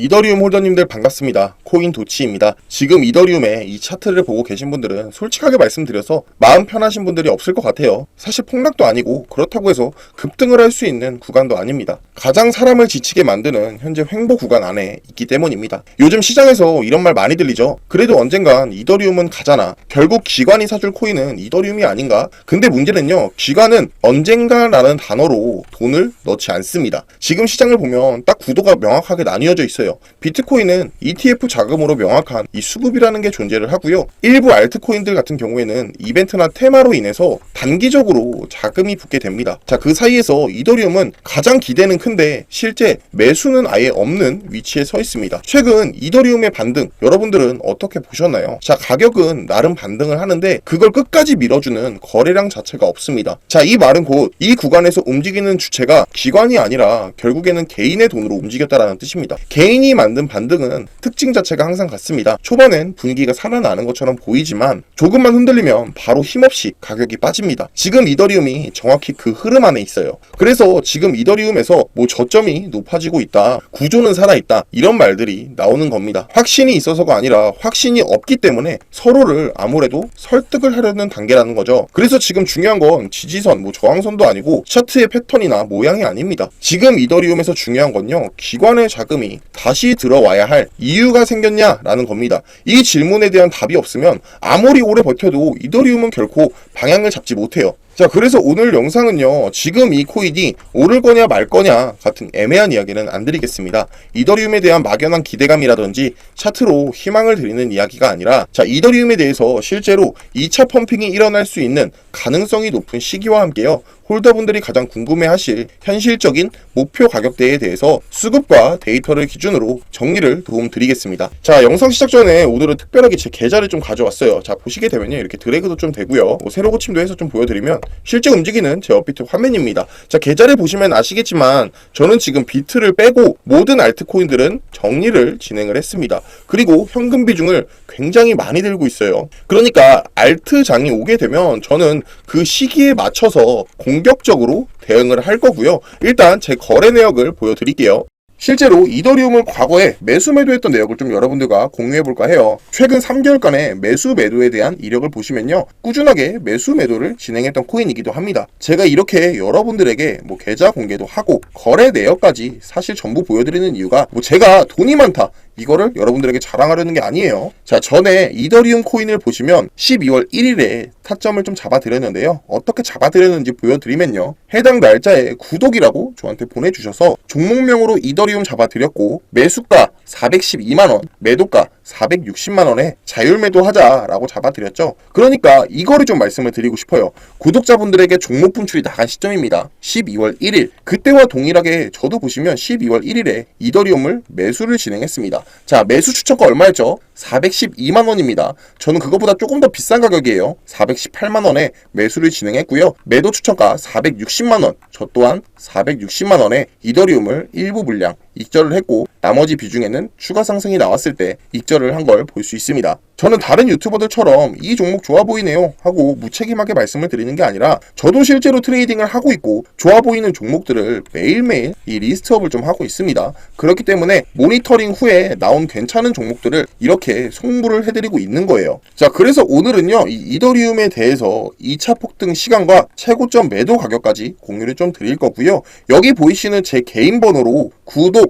이더리움 홀더님들 반갑습니다. 코인 도치입니다. 지금 이더리움의 이 차트를 보고 계신 분들은 솔직하게 말씀드려서 마음 편하신 분들이 없을 것 같아요. 사실 폭락도 아니고 그렇다고 해서 급등을 할 수 있는 구간도 아닙니다. 가장 사람을 지치게 만드는 현재 횡보 구간 안에 있기 때문입니다. 요즘 시장에서 이런 말 많이 들리죠. 그래도 언젠간 이더리움은 가잖아. 결국 기관이 사줄 코인은 이더리움이 아닌가? 근데 문제는요. 기관은 언젠가라는 단어로 돈을 넣지 않습니다. 지금 시장을 보면 딱 구도가 명확하게 나뉘어져 있어요. 비트코인은 ETF 자 금으로 명확한 이 수급이라는 게 존재를 하고요. 일부 알트코인들 같은 경우에는 이벤트나 테마로 인해서 단기적으로 자금이 붙게 됩니다. 자, 그 사이에서 이더리움은 가장 기대는 큰데 실제 매수는 아예 없는 위치에 서 있습니다. 최근 이더리움의 반등 여러분들은 어떻게 보셨나요? 자, 가격은 나름 반등을 하는데 그걸 끝까지 밀어주는 거래량 자체가 없습니다. 자, 이 말은 곧 이 구간에서 움직이는 주체가 기관이 아니라 결국에는 개인의 돈으로 움직였다라는 뜻입니다. 개인이 만든 반등은 특징 자체 가 항상 같습니다. 초반엔 분위기가 살아나는 것처럼 보이지만 조금만 흔들리면 바로 힘없이 가격이 빠집니다. 지금 이더리움이 정확히 그 흐름 안에 있어요. 그래서 지금 이더리움에서 뭐 저점이 높아지고 있다, 구조는 살아있다 이런 말들이 나오는 겁니다. 확신이 있어서가 아니라 확신이 없기 때문에 서로를 아무래도 설득을 하려는 단계라는 거죠. 그래서 지금 중요한 건 지지선, 뭐 저항선도 아니고 차트의 패턴이나 모양이 아닙니다. 지금 이더리움에서 중요한 건요, 기관의 자금이 다시 들어와야 할 이유가 생 겼냐라는 겁니다. 이 질문에 대한 답이 없으면 아무리 오래 버텨도 이더리움은 결코 방향을 잡지 못해요. 자, 그래서 오늘 영상은요, 지금 이 코인이 오를 거냐 말 거냐 같은 애매한 이야기는 안 드리겠습니다. 이더리움에 대한 막연한 기대감이라든지 차트로 희망을 드리는 이야기가 아니라, 자, 이더리움에 대해서 실제로 2차 펌핑이 일어날 수 있는 가능성이 높은 시기와 함께요, 홀더분들이 가장 궁금해하실 현실적인 목표 가격대에 대해서 수급과 데이터를 기준으로 정리를 도움 드리겠습니다. 자, 영상 시작 전에 오늘은 특별하게 제 계좌를 좀 가져왔어요. 자, 보시게 되면요. 이렇게 드래그도 좀 되고요. 뭐 세로 고침도 해서 좀 보여드리면 실제 움직이는 제 업비트 화면입니다. 자, 계좌를 보시면 아시겠지만 저는 지금 비트를 빼고 모든 알트코인들은 정리를 진행을 했습니다. 그리고 현금 비중을 굉장히 많이 들고 있어요. 그러니까 알트장이 오게 되면 저는 그 시기에 맞춰서 공 격적으로 대응을 할 거고요. 일단 제 거래 내역을 보여드릴게요. 실제로 이더리움을 과거에 매수 매도했던 내역을 좀 여러분들과 공유해 볼까 해요. 최근 3개월간의 매수 매도에 대한 이력을 보시면요. 꾸준하게 매수 매도를 진행했던 코인이기도 합니다. 제가 이렇게 여러분들에게 뭐 계좌 공개도 하고 거래 내역까지 사실 전부 보여드리는 이유가 뭐 제가 돈이 많다 이거를 여러분들에게 자랑하려는 게 아니에요. 자, 전에 이더리움 코인을 보시면 12월 1일에 타점을 좀 잡아드렸는데요. 어떻게 잡아드렸는지 보여드리면요. 해당 날짜에 구독이라고 저한테 보내주셔서 종목명으로 이더리움 잡아드렸고 매수가 412만원, 매도가 460만원에 자율매도 하자라고 잡아드렸죠. 그러니까 이거를 좀 말씀을 드리고 싶어요. 구독자분들에게 종목 분출이 나간 시점입니다. 12월 1일. 그때와 동일하게 저도 보시면 12월 1일에 이더리움을 매수를 진행했습니다. 자, 매수 추천가 얼마였죠? 412만원입니다. 저는 그거보다 조금 더 비싼 가격이에요. 418만원에 매수를 진행했고요. 매도 추천가 460만원. 저 또한 460만원에 이더리움을 일부 물량 익절을 했고 나머지 비중에는 추가 상승이 나왔을 때 익절을 한 걸 볼 수 있습니다. 저는 다른 유튜버들처럼 이 종목 좋아 보이네요 하고 무책임하게 말씀을 드리는 게 아니라 저도 실제로 트레이딩을 하고 있고 좋아 보이는 종목들을 매일매일 이 리스트업을 좀 하고 있습니다. 그렇기 때문에 모니터링 후에 나온 괜찮은 종목들을 이렇게 송부를 해드리고 있는 거예요. 자, 그래서 오늘은요, 이 이더리움에 대해서 2차 폭등 시간과 최고점 매도 가격까지 공유를 좀 드릴 거고요. 여기 보이시는 제 개인 번호로 구독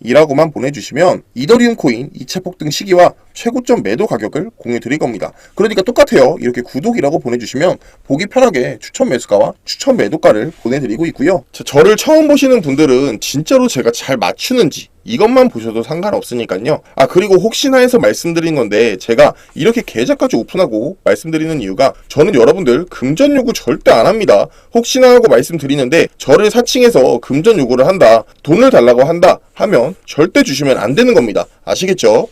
이라고만 보내주시면 이더리움 코인 2차 폭등 시기와 최고점 매도 가격을 공유 드릴 겁니다. 그러니까 똑같아요. 이렇게 구독이라고 보내주시면 보기 편하게 추천 매수가와 추천 매도가를 보내드리고 있고요. 자, 저를 처음 보시는 분들은 진짜로 제가 잘 맞추는지 이것만 보셔도 상관없으니까요. 아, 그리고 혹시나 해서 말씀드린 건데, 제가 이렇게 계좌까지 오픈하고 말씀드리는 이유가, 저는 여러분들 금전 요구 절대 안 합니다. 혹시나 하고 말씀드리는데, 저를 사칭해서 금전 요구를 한다, 돈을 달라고 한다 하면 절대 주시면 안 되는 겁니다. 아시겠죠?